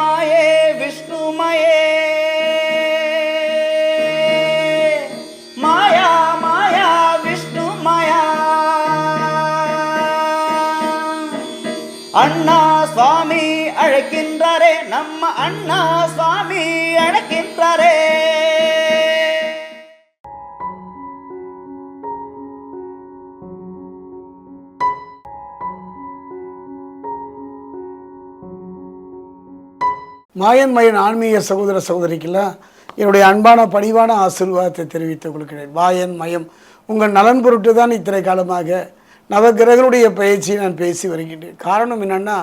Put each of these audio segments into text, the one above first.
मये विष्णुमये माया माया विष्णुमया अण्णा स्वामी अळकिन्द्ररे नम्म अण्णा स्वामी மாயன் மயன் ஆன்மீக சகோதர சகோதரிக்கெல்லாம் என்னுடைய அன்பான பணிவான ஆசீர்வாதத்தை தெரிவித்துக் கொள்கிறேன். மாயன் மயம் உங்கள் நலன் பொருட்டு தான் இத்தனை காலமாக நவகிரகனுடைய பயிற்சியை நான் பேசி வருகின்றேன். காரணம் என்னென்னா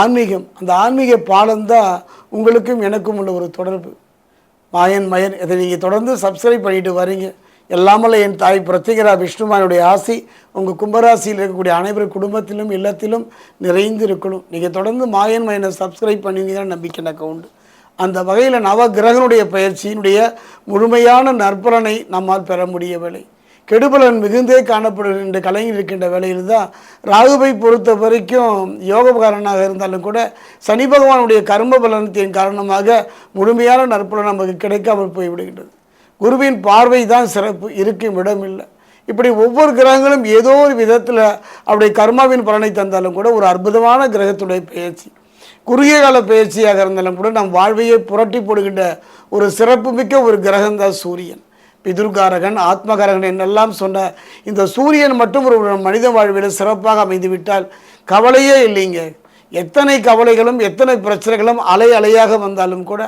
ஆன்மீகம் அந்த ஆன்மீக பாலம்தான் உங்களுக்கும் எனக்கும் உள்ள ஒரு தொடர்பு. மாயன் மயன் இதை நீங்கள் தொடர்ந்து சப்ஸ்கிரைப் பண்ணிட்டு வரீங்க. எல்லாமல்ல என் தாய் பிரத்யேகரா விஷ்ணுமானுடைய ஆசி உங்கள் கும்பராசியில் இருக்கக்கூடிய அனைவரும் குடும்பத்திலும் இல்லத்திலும் நிறைந்து இருக்கணும் நீங்கள் தொடர்ந்து மாயன் மயனை சப்ஸ்கிரைப் பண்ணுவீங்கன்னு நம்பிக்கை எனக்கு உண்டு. அந்த வகையில் நவ கிரகனுடைய பயிற்சியினுடைய முழுமையான நற்பலனை நம்மால் பெற முடியவில்லை. கெடுபலன் மிகுந்தே காணப்படுகின்ற கலைஞர் இருக்கின்ற வேலையில் தான் ராகுவை பொறுத்த வரைக்கும் யோகபகாரனாக இருந்தாலும் கூட சனி பகவானுடைய கர்ம பலனத்தின் காரணமாக முழுமையான நற்பலன் நமக்கு கிடைக்காமல் போய்விடுகின்றது. குருவின் பார்வை தான் சிறப்பு இருக்கும் இடமில்லை இப்படி ஒவ்வொரு கிரகங்களும் ஏதோ ஒரு விதத்தில் அப்படி கர்மாவின் பலனை தந்தாலும் கூட ஒரு அற்புதமான கிரகத்துடைய பயிற்சி குறுகிய கால பயிற்சியாக இருந்தாலும் கூட நம் வாழ்வையே புரட்டி போடுகின்ற ஒரு சிறப்புமிக்க ஒரு கிரகம்தான் சூரியன். பிதுர்காரகன் ஆத்மகாரகன் என்னெல்லாம் சொன்ன இந்த சூரியன் மட்டும் ஒரு மனித வாழ்வில் சிறப்பாக அமைந்துவிட்டால் கவலையே இல்லைங்க. எத்தனை கவலைகளும் எத்தனை பிரச்சனைகளும் அலை அலையாக வந்தாலும் கூட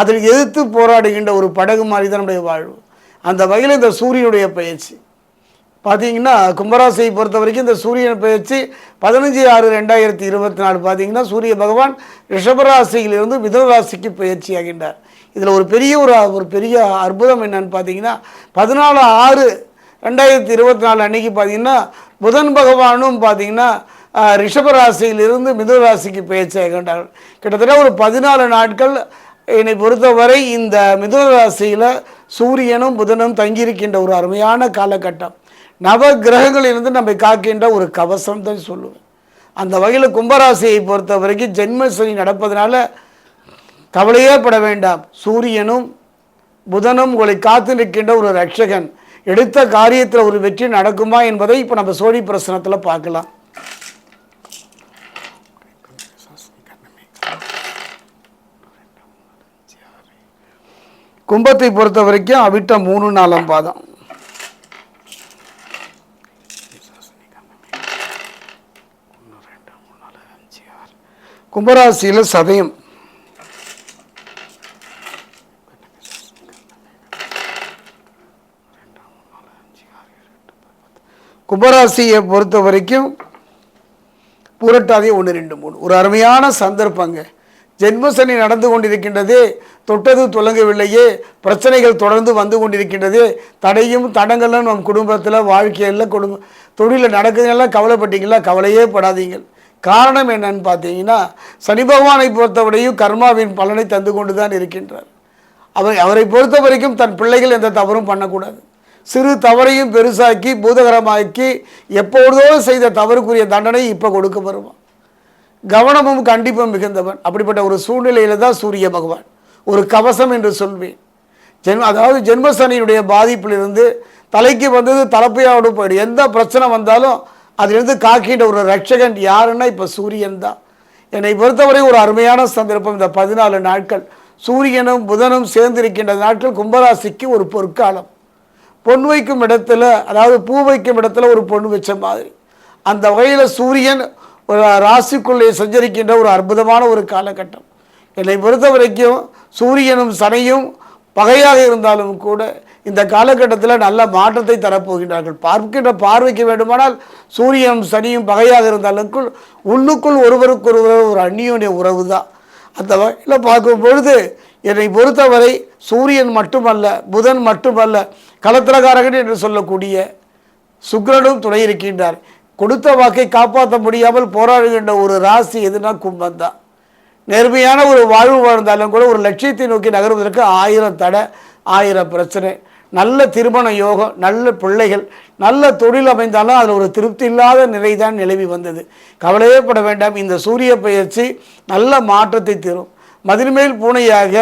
அதில் எதிர்த்து போராடுகின்ற ஒரு படகு மாதிரி தான் நம்முடைய வாழ்வு. அந்த வகையில் இந்த சூரியனுடைய பயிற்சி. பார்த்தீங்கன்னா கும்பராசியை பொறுத்த வரைக்கும் இந்த சூரியன் பயிற்சி பதினஞ்சு ஆறு ரெண்டாயிரத்தி இருபத்தி நாலு பார்த்தீங்கன்னா சூரிய பகவான் ரிஷபராசியிலிருந்து மிதனராசிக்கு பயிற்சியாகின்றார் பயிற்சி ஆகின்றார். இதில் ஒரு பெரிய ஒரு ஒரு பெரிய அற்புதம் என்னன்னு பார்த்தீங்கன்னா பதினாலு ஆறு ரெண்டாயிரத்தி இருபத்தி நாலு அன்னைக்கு பார்த்தீங்கன்னா புதன் பகவானும் பார்த்தீங்கன்னா ரிஷபராசியிலிருந்து மிதுனராசிக்கு ராசிக்கு கிட்டத்தட்ட ஒரு பதினாலு நாட்கள் என்னை பொறுத்தவரை இந்த மிதுனராசியில் சூரியனும் புதனும் தங்கியிருக்கின்ற ஒரு அருமையான காலகட்டம். நவ கிரகங்களிலிருந்து நம்மை காக்கின்ற ஒரு கவசம் தான் சொல்லுவேன். அந்த வகையில் கும்பராசியை பொறுத்த வரைக்கும் ஜென்மசனி நடப்பதனால கவலையே பட வேண்டாம். சூரியனும் புதனும் உங்களை காத்து நிற்கின்ற ஒரு ரட்சகன். எடுத்த காரியத்தில் ஒரு வெற்றி நடக்குமா என்பதை இப்போ நம்ம சோழி பிரசனத்தில் பார்க்கலாம். கும்பத்தை பொறுத்த வரைக்கும் அவிட்ட மூணு நாலாம் பாதம். கும்பராசியில் சதயம். கும்பராசியை பொறுத்த வரைக்கும் புரட்டாதே ஒன்று ரெண்டு மூணு. ஒரு அருமையான சந்தர்ப்பங்க. ஜென்மசனி நடந்து கொண்டிருக்கின்றது. தொட்டது துலங்கவில்லையே. பிரச்சனைகள் தொடர்ந்து வந்து கொண்டிருக்கின்றது. தடையும் தடங்களும் நம் குடும்பத்தில் வாழ்க்கையில் குடும்ப தொழிலில் நடக்குதுங்கெல்லாம் கவலைப்பட்டீங்களா? கவலையே படாதீங்கள் காரணம் என்னன்னு பார்த்தீங்கன்னா சனி பகவானை பொறுத்தவரையும் கர்மாவின் பலனை தந்து கொண்டு தான் இருக்கின்றார். அவர் அவரை பொறுத்த வரைக்கும் தன் பிள்ளைகள் எந்த தவறும் பண்ணக்கூடாது. சிறு தவறையும் பெருசாக்கி பூதகரமாக்கி எப்பொழுதோ செய்த தவறுக்குரிய தண்டனை இப்போ கொடுக்க வருவான் கவனமும் கண்டிப்பும் மிகுந்தவன். அப்படிப்பட்ட ஒரு சூழ்நிலையில் தான் சூரிய பகவான். ஒரு கவசம் என்று சொல்வேன். ஜென்ம அதாவது ஜென்மசனியினுடைய பாதிப்பிலிருந்து தலைக்கு வந்தது தலைப்பையோடு போயிடும் எந்த பிரச்சனை வந்தாலும் அதிலிருந்து காக்கின்ற ஒரு ரட்சகன் யாருன்னா இப்போ சூரியன் தான். என்னை பொறுத்தவரை ஒரு அருமையான சந்தர்ப்பம் இந்த பதினாலு நாட்கள். சூரியனும் புதனும் சேர்ந்திருக்கின்ற நாட்கள் கும்பராசிக்கு ஒரு பொற்காலம். பொன் வைக்கும் இடத்துல அதாவது பூ வைக்கும் இடத்துல ஒரு பொன் வச்ச மாதிரி. அந்த வகையில் சூரியன் ஒரு ராசிக்குள்ளே சஞ்சரிக்கின்ற ஒரு அற்புதமான ஒரு காலகட்டம். என்னை பொறுத்த வரைக்கும் சூரியனும் சனையும் பகையாக இருந்தாலும் கூட இந்த காலகட்டத்தில் நல்ல மாற்றத்தை தரப்போகின்றார்கள். பார்க்கின்ற பார்வைக்கு வேண்டுமானால் சூரியனும் சனியும் பகையாக இருந்தாலும் உள்ளுக்குள் ஒருவருக்கொருவர் ஒரு அந்நியுடைய உறவு தான் அந்த வகையில் பார்க்கும் பொழுது என்னை பொறுத்தவரை சூரியன் மட்டுமல்ல புதன் மட்டுமல்ல களத்திரகாரகன் என்று சொல்லக்கூடிய சுக்கிரனும் துணை இருக்கின்றார். கொடுத்த வாக்கை காப்பாற்ற முடியாமல் போராடுகின்ற ஒரு ராசி எதுனா கும்பம் தான் நேர்மையான ஒரு வாழ்வு வாழ்ந்தாலும் கூட ஒரு லட்சியத்தை நோக்கி நகர்வதற்கு ஆயிரம் தடை ஆயிரம் பிரச்சனை. நல்ல திருமண யோகம் நல்ல பிள்ளைகள் நல்ல தொழில் அமைந்தாலும் அதில் ஒரு திருப்தி இல்லாத நிலை தான் நிலவி வந்தது. கவலையே பட வேண்டாம். இந்த சூரிய பயிற்சி நல்ல மாற்றத்தை தரும். மதில்மேல் பூனையாக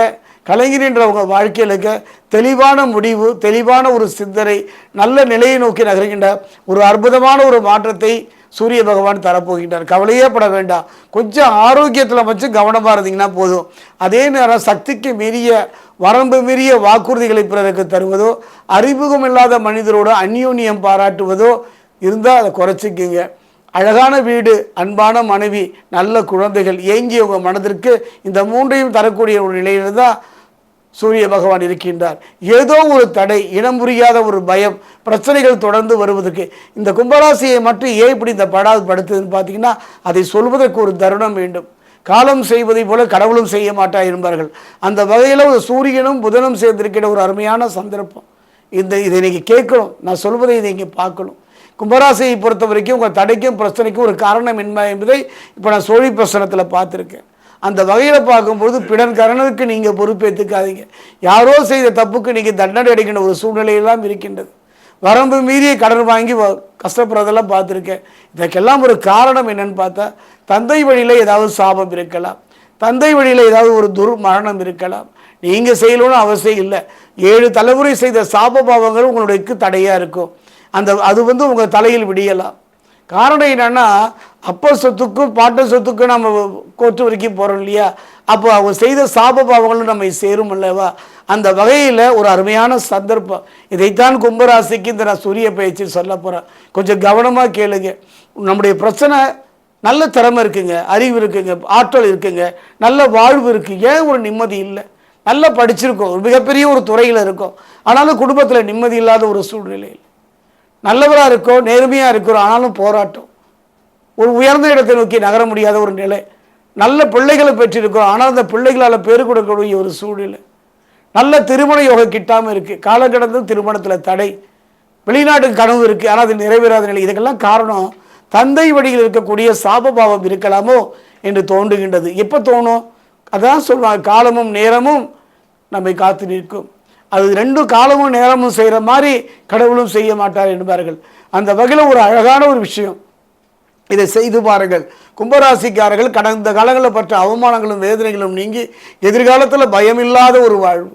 கலைஞர் உங்க வாழ்க்கையில் இருக்க தெளிவான முடிவு தெளிவான ஒரு சிந்தனை நல்ல நிலையை நோக்கி நகர்கின்ற ஒரு அற்புதமான ஒரு மாற்றத்தை சூரிய பகவான் தரப்போகின்றார். கவலையே பட வேண்டாம். கொஞ்சம் ஆரோக்கியத்தில் வச்சு கவனமாக இருந்தீங்கன்னா போதும். அதே நேரம் சக்திக்கு மீறிய வரம்பு மீறிய வாக்குறுதிகளை பிறருக்கு தருவதோ அறிமுகம் இல்லாத மனிதரோடு அந்யோன்யம் பாராட்டுவதோ இருந்தால் அதை குறைச்சிக்கிங்க. அழகான வீடு அன்பான மனைவி நல்ல குழந்தைகள் ஏங்கிய உங்கள் மனதிற்கு இந்த மூன்றையும் தரக்கூடிய ஒரு நிலையில் தான் சூரிய பகவான் இருக்கின்றார். ஏதோ ஒரு தடை இனம் புரியாத ஒரு பயம் பிரச்சனைகள் தொடர்ந்து வருவதற்கு. இந்த கும்பராசியை மட்டும் ஏன் இப்படி இந்த படாது படுத்துதுன்னு பார்த்தீங்கன்னா அதை சொல்வதற்கு ஒரு தருணம் வேண்டும். காலம் செய்வதை போல கடவுளும் செய்ய மாட்டா என்பார்கள். அந்த வகையில் ஒரு சூரியனும் புதனும் சேர்ந்திருக்கிற ஒரு அருமையான சந்தர்ப்பம். இந்த இதை நீங்கள் கேட்கணும். நான் சொல்வதை இதை இங்கே பார்க்கணும். கும்பராசியை பொறுத்த வரைக்கும் உங்கள் தடைக்கும் பிரச்சனைக்கும் ஒரு காரணம் என்ன என்பதை இப்போ நான் சோழி பிரசனத்தில் பார்த்துருக்கேன். அந்த வகையில் பார்க்கும்போது பிடன் கரணனுக்கு நீங்கள் பொறுப்பேற்றுக்காதீங்க யாரோ செய்த தப்புக்கு நீங்கள் தண்டனை அடைக்கின்ற ஒரு சூழ்நிலையெல்லாம் இருக்கின்றது. வரம்பு மீறிய கடன் வாங்கி வ- கஷ்டப்படுறதெல்லாம் பார்த்துருக்கேன். இதற்கெல்லாம் ஒரு காரணம் என்னன்னு பார்த்தா தந்தை வழியில் ஏதாவது சாபம் இருக்கலாம். தந்தை வழியில் ஏதாவது ஒரு துர் மரணம் இருக்கலாம். நீங்கள் செய்யணும்னு அவசியம் இல்லை. ஏழு தலைமுறை செய்த சாப பாவங்கள் உங்களுக்கு தடையாக இருக்கும். அந்த அது வந்து உங்கள் தலையில் விடியலாம். காரணம் என்னென்னா அப்பா சொத்துக்கும் பாட்ட சொத்துக்கும் நம்ம கோற்று வரைக்கும் போகிறோம் இல்லையா? அப்போ அவங்க செய்த சாப பாவங்களும் நம்மை சேரும் அல்லவா? அந்த வகையில் ஒரு அருமையான சந்தர்ப்பம். இதைத்தான் கும்பராசிக்கு இந்த நான் சூரிய பயிற்சி சொல்ல போகிறேன் கொஞ்சம் கவனமாக கேளுங்க. நம்முடைய பிரச்சனை நல்ல திறமை இருக்குங்க அறிவு இருக்குங்க ஆற்றல் இருக்குங்க நல்ல வாழ்வு இருக்குது ஏன் ஒரு நிம்மதி இல்லை? நல்லா படிச்சிருக்கோம். ஒரு மிகப்பெரிய ஒரு துறையில் இருக்கோம். ஆனாலும் குடும்பத்தில் நிம்மதி இல்லாத ஒரு சூழ்நிலையில். நல்லவராக இருக்கோம் நேர்மையாக இருக்கிறோம் ஆனாலும் போராட்டம். ஒரு உயர்ந்த இடத்தை நோக்கி நகர முடியாத ஒரு நிலை. நல்ல பிள்ளைகளை பெற்றிருக்கிறோம் ஆனால் அந்த பிள்ளைகளால் பேர் கொடுக்கக்கூடிய ஒரு சூழ்நிலை. நல்ல திருமண யோகம் கிட்டாமல் இருக்குது காலக்கடந்து திருமணத்தில் தடை. வெளிநாட்டுக்கு கனவு இருக்குது ஆனால் அது நிறைவேறாத நிலை. இதுக்கெல்லாம் காரணம் தந்தை வழியில் இருக்கக்கூடிய சாபபாவம் இருக்கலாமோ என்று தோன்றுகின்றது. எப்போ தோணும்? அதான் சொல்லுவாங்க காலமும் நேரமும் நம்மை காத்து நிற்கும். அது ரெண்டும் காலமும் நேரமும் செய்கிற மாதிரி கடவுளும் செய்ய மாட்டார் என்பார்கள். அந்த வகையில் ஒரு அழகான ஒரு விஷயம். இதை செய்து பாருங்கள். கும்பராசிக்காரர்கள் கடந்த காலங்களில் பற்ற அவமானங்களும் வேதனைகளும் நீங்கி எதிர்காலத்தில் பயமில்லாத ஒரு வாழ்வு.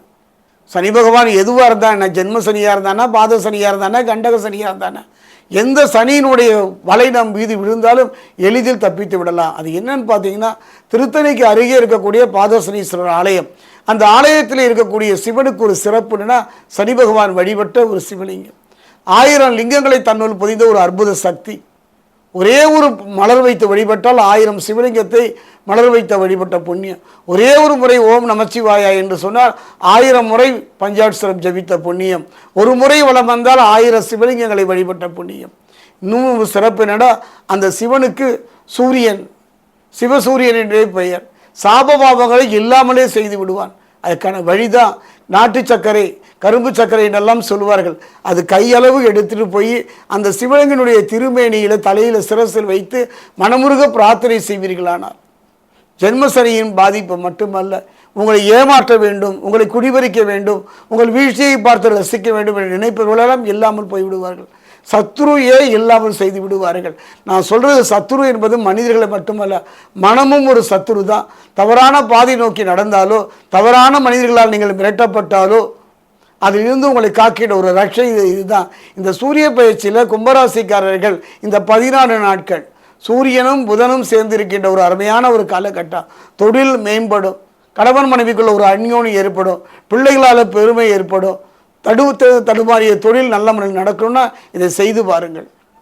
சனி பகவான் எதுவாக இருந்தா என்ன? ஜென்ம சனியாக இருந்தானா? பாத சனியாக இருந்தானா? கண்டக சனியாக இருந்தானா? எந்த சனியினுடைய வலை நம் மீது விழுந்தாலும் எளிதில் தப்பித்து விடலாம். அது என்னன்னு பார்த்தீங்கன்னா திருத்தணிக்கு அருகே இருக்கக்கூடிய பாதசனீஸ்வரர் ஆலயம். அந்த ஆலயத்தில் இருக்கக்கூடிய சிவனுக்கு ஒரு சிறப்புன்னா சனி பகவான் வழிபட்ட ஒரு சிவலிங்கம். ஆயிரம் லிங்கங்களை தன்னுள் புதிந்த ஒரு அற்புத சக்தி. ஒரே ஒரு மலர் வைத்து வழிபட்டால் ஆயிரம் சிவலிங்கத்தை மலர் வைத்த வழிபட்ட புண்ணியம் ஒரே ஒரு முறை ஓம் நமச்சிவாயா என்று சொன்னால் ஆயிரம் முறை பஞ்சாட்சரம் ஜபித்த புண்ணியம். ஒரு முறை வளம் வந்தால் ஆயிரம் சிவலிங்கங்களை வழிபட்ட புண்ணியம். இன்னும் சிறப்பு என்னடா அந்த சிவனுக்கு சூரியன் சிவசூரியன் என்றே பெயர். சாபபாபங்களை இல்லாமலே செய்து விடுவான். அதுக்கான வழிதான் நாட்டு சர்க்கரை கரும்பு சர்க்கரைன்னெல்லாம் சொல்லுவார்கள். அது கையளவு எடுத்துட்டு போய் அந்த சிவலிங்கனுடைய திருமேனியில் தலையில் சிரசில் வைத்து மனமுருக பிரார்த்தனை செய்வீர்களானார் ஜென்மசனியின் பாதிப்பு மட்டுமல்ல உங்களை ஏமாற்ற வேண்டும் உங்களை குடிபறிக்க வேண்டும் உங்கள் வீழ்ச்சியை பார்த்து ரசிக்க வேண்டும் என்று நினைப்பவர்களெல்லாம் இல்லாமல் போய்விடுவார்கள். சத்ருயே இல்லாமல் செய்து விடுவார்கள். நான் சொல்கிறது சத்ரு என்பது மனிதர்களை மட்டுமல்ல மனமும் ஒரு சத்ரு தான். தவறான பாதை நோக்கி நடந்தாலோ தவறான மனிதர்களால் நீங்கள் மிரட்டப்பட்டாலோ அதிலிருந்து உங்களை காக்கிட ஒரு ரட்சை இது இதுதான். இந்த சூரிய பயிற்சியில் கும்பராசிக்காரர்கள் இந்த பதினாறு நாட்கள் சூரியனும் புதனும் சேர்ந்திருக்கின்ற ஒரு அருமையான ஒரு காலகட்டம். தொழில் மேம்படும். கணவன் மனைவிக்குள்ள ஒரு அந்யோனி ஏற்படும். பிள்ளைகளால் பெருமை ஏற்படும். தடு தடுமாறிய தொழில் நல்ல முறையில் நடக்கணும்னா இதை செய்து பாருங்கள்.